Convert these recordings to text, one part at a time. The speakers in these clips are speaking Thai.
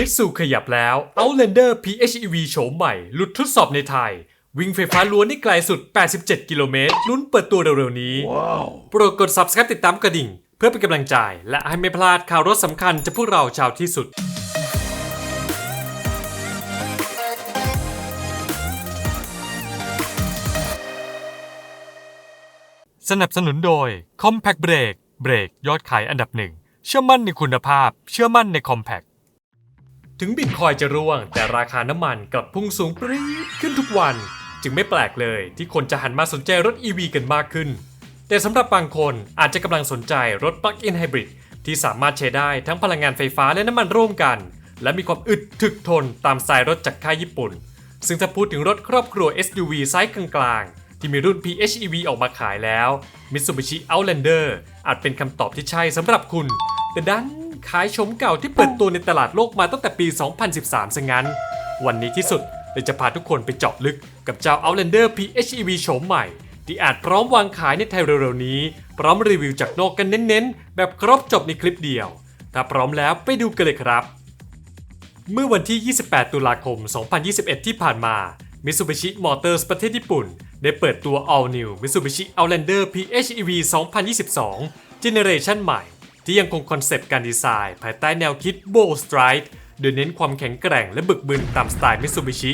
มิตซูขยับแล้ว Outlander PHEV โฉมใหม่ หลุดทดสอบในไทย วิ่งไฟฟ้าล้วนได้ไกลสุด 87 กิโลเมตร ลุ้นเปิดตัวเร็วๆนี้โปรดกด subscribe ติดตามกระดิ่ง เพื่อเป็นกำลังใจ และให้ไม่พลาดข่าวรถสำคัญจากพวกเราชาวที่สุดสนับสนุนโดย Compact Brake เบรกยอดขายอันดับหนึ่ง เชื่อมั่นในคุณภาพ เชื่อมั่นใน Compact ถึงบิตคอยจะร่วง แต่ราคาน้ำมันกลับพุ่งสูงปรี๊ดขึ้นทุกวัน จึงไม่แปลกเลยที่คนจะหันมาสนใจรถ EV กันมากขึ้น แต่สำหรับบางคนอาจจะกำลังสนใจรถ Plug-in Hybrid ที่สามารถใช้ได้ทั้งพลังงานไฟฟ้าและน้ำมันร่วมกัน และมีความอึดถึกทนตามสไตล์รถจากค่ายญี่ปุ่น ซึ่งถ้าพูดถึงรถครอบครัว SUV ไซส์กลางๆ ที่มีรุ่น PHEV ออกมาขายแล้ว Mitsubishi Outlander อาจเป็นคำตอบที่ใช่สำหรับคุณ แต่ดัน ขายชมเก่าที่เปิดตัวในตลาดโลกมาตั้งแต่ปี 2013ซะงั้น วันนี้ที่สุดเราจะพาทุกคนไปเจาะลึกกับเจ้า Outlander PHEV โฉมใหม่ ที่อาจพร้อมวางขายในไทยเร็วๆนี้ พร้อมรีวิวจากนอกกันเน้นๆ แบบครบจบในคลิปเดียว ถ้าพร้อมแล้วไปดูกันเลยครับ เมื่อวันที่ 28 ตุลาคม 2021 ที่ผ่านมา Mitsubishi Motors ประเทศญี่ปุ่น ได้เปิดตัว All New Mitsubishi Outlander PHEV 2022 Generation ใหม่ ที่ยังคงคอนเซปต์การดีไซน์ ภายใต้แนวคิด Bold Stride โดยเน้นความแข็งแกร่งและบึกบึนตามสไตล์ Mitsubishi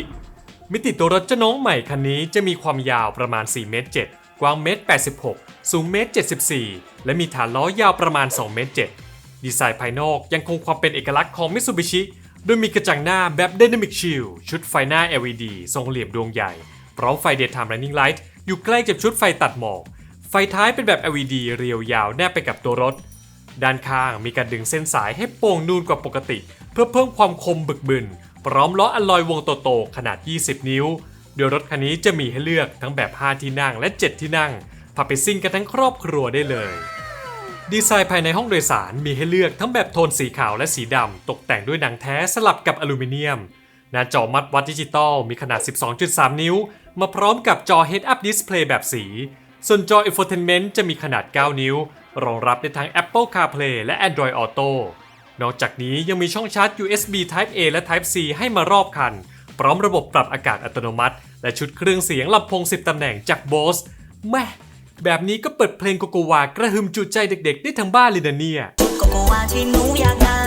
มิติตัวรถเจ้าน้องใหม่คันนี้จะมีความยาวประมาณ 4 เมตร 7 กว้างเมตร 86 สูงเมตร 74 และมีฐานล้อยาวประมาณ 2 เมตร 7 ดีไซน์ภายนอกยังคงความเป็นเอกลักษณ์ของ Mitsubishi โดยมีกระจังหน้าแบบ Dynamic Shield ชุดไฟหน้า LED ทรงเหลี่ยมดวงใหญ่ พร้อมไฟ Daytime Running Light อยู่ใกล้กับชุดไฟตัดหมอก ไฟท้ายเป็นแบบ LED เรียวยาวแนบไปกับตัวรถ ด้านข้างมีการดึงเส้นสายให้โป่งนูนกว่าปกติ เพื่อเพิ่มความคมบึกบึน พร้อมล้ออัลลอยวงโตๆขนาด 20 นิ้ว โดยรถคันนี้จะมีให้เลือกทั้งแบบ 5 ที่นั่งและ 7 ที่นั่งพาไปซิ่งกันทั้งครอบครัวได้เลย ดีไซน์ภายในห้องโดยสารมีให้เลือกทั้งแบบโทนสีขาวและสีดำตกแต่งด้วยหนังแท้สลับกับอลูมิเนียม หน้าจอมัดวัดดิจิตอลมีขนาด 12.3 นิ้ว มาพร้อมกับจอ Head-Up Display แบบสี ส่วนจอ Infotainment จะมีขนาด 9 นิ้ว รองรับได้ทั้ง Apple CarPlay และ Android Auto นอกจากนี้ยังมีช่องชาร์จ USB Type A และ Type C ให้มารอบคัน พร้อมระบบปรับอากาศอัตโนมัติ และชุดเครื่องเสียงลำโพง 10 ตำแหน่งจาก Bose แม่แบบนี้ก็เปิดเพลงโกโกวากระหึมจุใจเด็กๆ ได้ทั้งบ้านเลยนะเนี่ยโกโกวาที่หนูอยากได้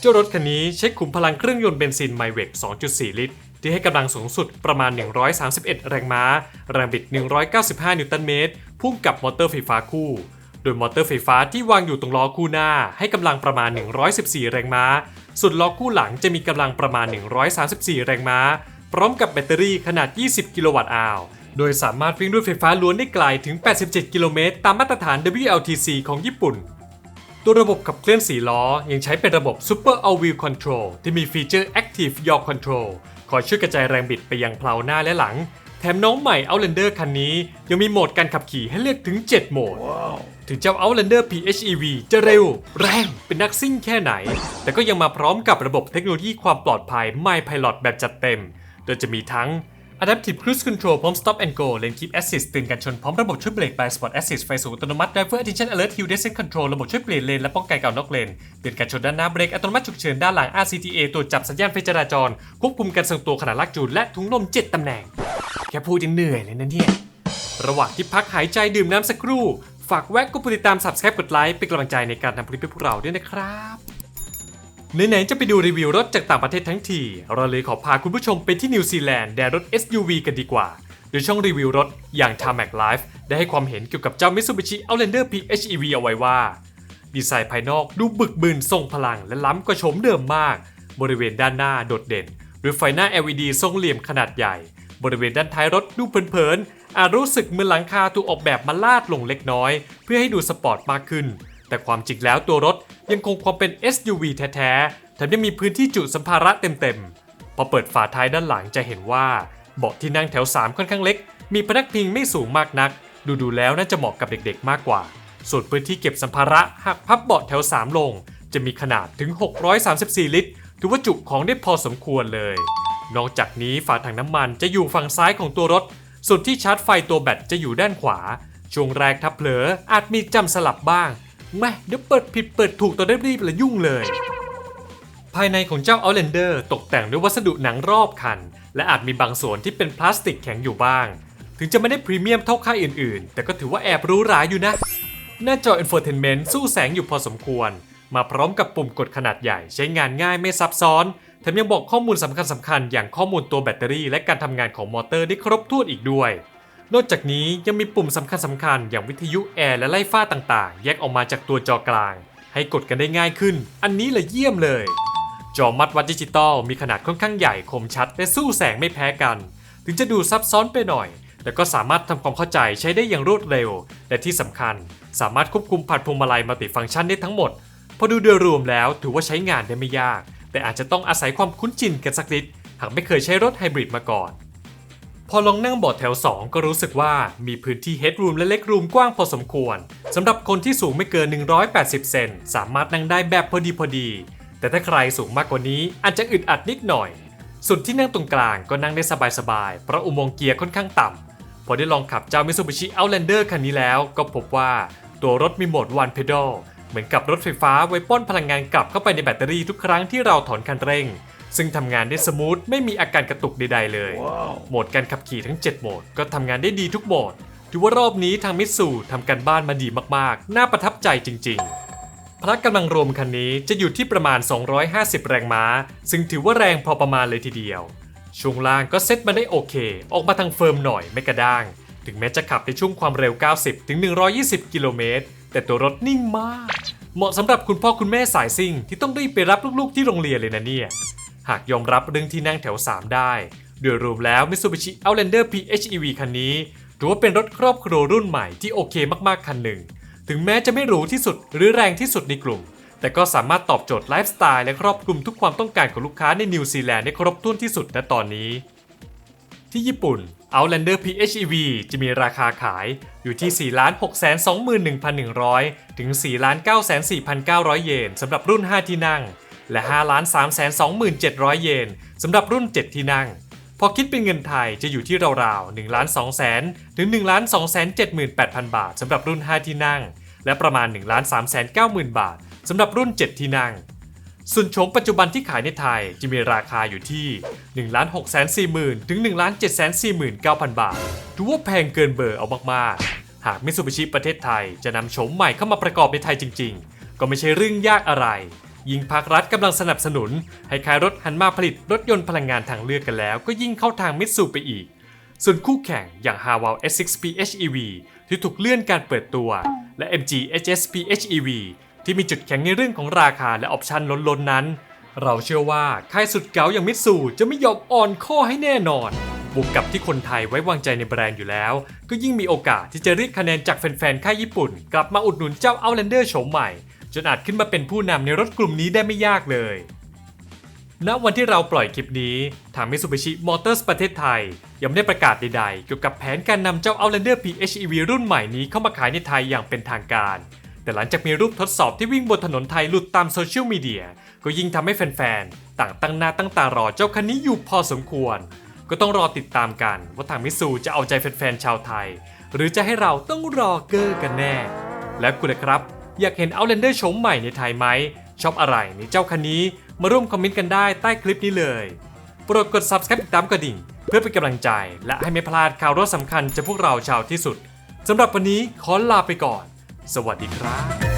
เจ้ารถคันนี้ใช้ขุมพลังเครื่องยนต์เบนซินไมเวก2.4 ลิตร ที่ให้กำลังสูงสุดประมาณ 131 แรงม้า แรงบิด 195 นิวตันเมตร พุ่งกับมอเตอร์ไฟฟ้าคู่ โดยมอเตอร์ไฟฟ้าที่วางอยู่ตรงล้อคู่หน้าให้กำลังประมาณ 114 แรงม้า ส่วนล้อคู่หลังจะมีกำลังประมาณ 134 แรงม้า พร้อมกับแบตเตอรี่ขนาด 20 กิโลวัตต์อาวโดยสามารถวิ่งด้วยไฟฟ้าล้วนได้ไกลถึง 87 กิโลเมตรตามมาตรฐาน WLTC ของญี่ปุ่น ตัวระบบขับเคลื่อน4ล้อ ยังใช้เป็นระบบ Super All Wheel Control ที่มีฟีเจอร์ Active Yaw Control คอยช่วยกระจายแรงบิดไปยังเพลาหน้าและหลัง แถมน้องใหม่ Outlander คันนี้ ยังมีโหมดการขับขี่ให้เลือกถึง 7 โหมด ถึงเจ้า Outlander PHEV จะเร็ว แรง เป็นนักซิ่งแค่ไหน แต่ก็ยังมาพร้อมกับระบบเทคโนโลยีความปลอดภัย My Pilot แบบจัดเต็ม โดยจะมีทั้ง Adaptive Cruise Control พร้อม Stop and Go Lane Keep Assist เตือนการชนพร้อมระบบช่วยเบรก by Spot Assist ไฟสูงอัตโนมัติ Driver Attention Alert Hill Descent Control ระบบช่วยเปลี่ยนเลนและป้องกันการนอกเลนเตือนการชนด้านหน้าเบรกอัตโนมัติฉุกเฉินด้านหลัง RCTA ตรวจจับสัญญาณไฟจราจร ควบคุมการทรงตัวขณะลากจูนและถุงลม 7ตำแหน่ง แค่พูดยังเหนื่อยเลยนะเนี่ยระหว่างที่พักหายใจดื่มน้ำสักครู่ ฝากแวะกดติดตาม Subscribe กดไลค์เป็นกำลังใจในการทำคลิปให้พวกเราด้วยนะครับไหนๆจะไปดูรีวิวรถจากต่างประเทศทั้งที เราเลยขอพาคุณผู้ชมไปที่นิวซีแลนด์แดนรถ SUV กันดีกว่า โดยช่องรีวิวรถอย่าง Tarmac Life ได้ให้ความเห็นเกี่ยวกับเจ้า Mitsubishi Outlander PHEV เอาไว้ว่า ดีไซน์ภายนอกดูบึกบึนทรงพลังและล้ำกว่าโฉมเดิมมาก บริเวณด้านหน้าโดดเด่นด้วยไฟหน้า LED ทรงเหลี่ยมขนาดใหญ่ บริเวณด้านท้ายรถดูเผินๆ อาจรู้สึกเหมือนหลังคาถูกออกแบบมาลาดลงเล็กน้อย เพื่อให้ดูสปอร์ตมากขึ้น แต่ความจริงแล้วตัวรถยังคงความเป็น SUV แท้ๆแถมยังมีพื้นที่จุสัมภาระเต็มๆ พอเปิดฝาท้ายด้านหลังจะเห็นว่าเบาะที่นั่งแถว 3 ค่อนข้างเล็ก มีพนักพิงไม่สูงมากนัก ดูๆแล้วน่าจะเหมาะกับเด็กๆ มากกว่า ส่วนพื้นที่เก็บสัมภาระหากพับเบาะแถว 3 ลง จะมีขนาดถึง 634 ลิตร ถือว่าจุของได้พอสมควรเลย นอกจากนี้ฝาถังน้ำมันจะอยู่ฝั่งซ้ายของตัวรถ ส่วนที่ชาร์จไฟตัวแบตจะอยู่ด้านขวา ช่วงแรกถ้าเผลออาจมีจำสลับบ้างแม่เดี๋ยวเปิดผิดเปิดถูกตอนรีบและยุ่งเลย ภายในของเจ้า Outlander ตกแต่งด้วยวัสดุหนังรอบคัน และอาจมีบางส่วนที่เป็นพลาสติกแข็งอยู่บ้าง ถึงจะไม่ได้พรีเมียมเท่าค่ายอื่นๆ แต่ก็ถือว่าแอบหรู้หราอยู่นะ หน้าจอ Infotainment สู้แสงอยู่พอสมควร มาพร้อมกับปุ่มกดขนาดใหญ่ใช้งานง่ายไม่ซับซ้อน แถมยังบอกข้อมูลสำคัญสำคัญๆอย่างข้อมูลตัวแบตเตอรี่และการทำงานของมอเตอร์ได้ครบถ้วนอีกด้วย นอกจากนี้ยังมีปุ่มสำคัญสำคัญๆอย่างวิทยุแอร์และไล่ฟ้าต่างๆ แยกออกมาจากตัวจอกลาง ให้กดกันได้ง่ายขึ้น อันนี้เลยเยี่ยมเลย จอมัดวัดดิจิตอลมีขนาดค่อนข้างใหญ่คมชัด และสู้แสงไม่แพ้กัน ถึงจะดูซับซ้อนไปหน่อย แต่ก็สามารถทำความเข้าใจใช้ได้อย่างรวดเร็ว และที่สำคัญ สามารถควบคุมผัดพวงมาลัยมัลติฟังก์ชันได้ทั้งหมดพอดูโดยรวมแล้วถือว่าใช้งานได้ไม่ยาก แต่อาจจะต้องอาศัยความคุ้นชินกันสักนิดหากไม่เคยใช้รถไฮบริดมาก่อน พอลองนั่งเบาะแถว 2 ก็รู้สึกว่ามีพื้นที่ headroom และ legroom กว้างพอสมควรสำหรับคนที่สูงไม่เกิน 180 เซนสามารถนั่งได้แบบพอดีพอดี แต่ถ้าใครสูงมากกว่านี้อาจจะอึดอัดนิดหน่อย ส่วนที่นั่งตรงกลางก็นั่งได้สบายๆเพราะอุโมงค์เกียร์ค่อนข้างต่ำพอได้ลองขับเจ้า Mitsubishi Outlander คันนี้แล้ว ก็พบว่าตัวรถมีโหมด One Pedal เหมือนกับรถไฟฟ้าไว้ป้อนพลังงานกลับเข้าไปในแบตเตอรี่ทุกครั้งที่เราถอนคันเร่ง ซึ่งทำงานได้สมูทไม่มีอาการกระตุกใดๆเลย โหมดการขับขี่ทั้ง 7 โหมดก็ทำงานได้ดีทุกโหมดถือว่ารอบนี้ทางมิตซูทำการบ้านมาดีมากๆ น่าประทับใจจริง ๆ พละกำลังรวมคันนี้จะอยู่ที่ประมาณ 250 แรงม้า ซึ่งถือว่าแรงพอประมาณเลยทีเดียว ช่วงล่างก็เซ็ตมาได้โอเค ออกมาทางเฟิร์มหน่อยไม่กระด้าง ถึงแม้จะขับในช่วงความเร็ว 90ถึง120 กิโลเมตร แต่ตัวรถนิ่งมาก เหมาะสำหรับคุณพ่อคุณแม่สายซิ่งที่ต้องรีบไปรับลูกๆที่โรงเรียนเลยนะเนี่ย หากยอมรับเรื่องที่นั่งแถว 3 ได้ โดยรวมแล้ว Mitsubishi Outlander PHEV คันนี้ถือว่าเป็นรถครอบครัวรุ่นใหม่ที่โอเคมากๆคันหนึ่ง ถึงแม้จะไม่หรูที่สุดหรือแรงที่สุดในกลุ่ม แต่ก็สามารถตอบโจทย์ไลฟ์สไตล์และครอบคลุมทุกความต้องการของลูกค้าในนิวซีแลนด์ได้ครบถ้วนที่สุดณตอนนี้ ที่ญี่ปุ่น Outlander PHEV จะมีราคาขายอยู่ที่ 4 6 2 1 1 0 0 ถึง 4 9 4 9 0 0 เยนสำหรับรุ่น 5 ที่นั่ง และ 5 3 2 7 0 0 เยนสำหรับรุ่น 7 ที่นั่ง พอคิดเป็นเงินไทยจะอยู่ที่ราวๆ1 2 0 0 0 0 ถึง 1 2 7 8 0 0 0 บาทสำหรับรุ่น 5 ที่นั่ง และประมาณ 1 3 9 0 0 0 0 บาทสำหรับรุ่น 7 ที่นั่ง ส่วนโฉมปัจจุบันที่ขายในไทยจะมีราคาอยู่ที่ 1 6 4 0 0 0 0 ถึง 1 7 4 9 0 0 0 บาทถือว่าแพงเกินเบอร์เอามากๆ หากมิตซูบิชิประเทศไทยจะนำโฉมใหม่เข้ามาประกอบในไทยจริง ๆ ก็ไม่ใช่เรื่องยากอะไร ยิ่งภาครัฐกำลังสนับสนุน ให้ขายรถหันมาผลิตรถยนต์พลังงานทางเลือกกันแล้ว ก็ยิ่งเข้าทางมิตซูไปอีก ส่วนคู่แข่งอย่าง h a w a l S6 PHEV ที่ถูกเลื่อนการเปิดตัว และ MG HS PHEV ที่มีจุดแข็งในเรื่องของราคาและออปชันล้นๆนั้น เราเชื่อว่าค่ายสุดเก๋าอย่างมิตซูจะไม่ยอมอ่อนข้อให้แน่นอนบวกกับที่คนไทยไว้วางใจในแบรนด์อยู่แล้ว ก็ยิ่งมีโอกาสที่จะเรียกคะแนนจากแฟนๆ ค่ายญี่ปุ่น กลับมาอุดหนุนเจ้า Outlander โฉมใหม่ จนอาจขึ้นมาเป็นผู้นำในรถกลุ่มนี้ได้ไม่ยากเลยณวันที่เราปล่อยคลิปนี้ทาง Mitsubishi Motors ประเทศไทย ยังไม่ได้ประกาศใดๆ เกี่ยวกับแผนการนำเจ้า Outlander PHEV รุ่นใหม่นี้เข้ามาขายในไทยอย่างเป็นทางการ แต่หลังจากมีรูปทดสอบที่วิ่งบนถนนไทยหลุดตามโซเชียลมีเดียก็ยิ่งทำให้แฟนๆ ต่างตั้งหน้าตั้งตารอเจ้าคันนี้อยู่พอสมควร ก็ต้องรอติดตามกัน ว่าทางมิซูจะเอาใจแฟนๆ ชาวไทย หรือจะให้เราต้องรอเกอร์กันแน่ และคุณละครับ อยากเห็น Outlander โฉมใหม่ในไทยไหม ชอบอะไรในเจ้าคันนี้มาร่วมคอมเมนต์กันได้ใต้คลิปนี้เลยโปรดกด subscribe ติดตามกระดิ่ง เพื่อเป็นกำลังใจ และให้ไม่พลาดข่าวรถสำคัญจากพวกเราชาวที่สุดสำหรับวันนี้ขอลาไปก่อน สวัสดีครับ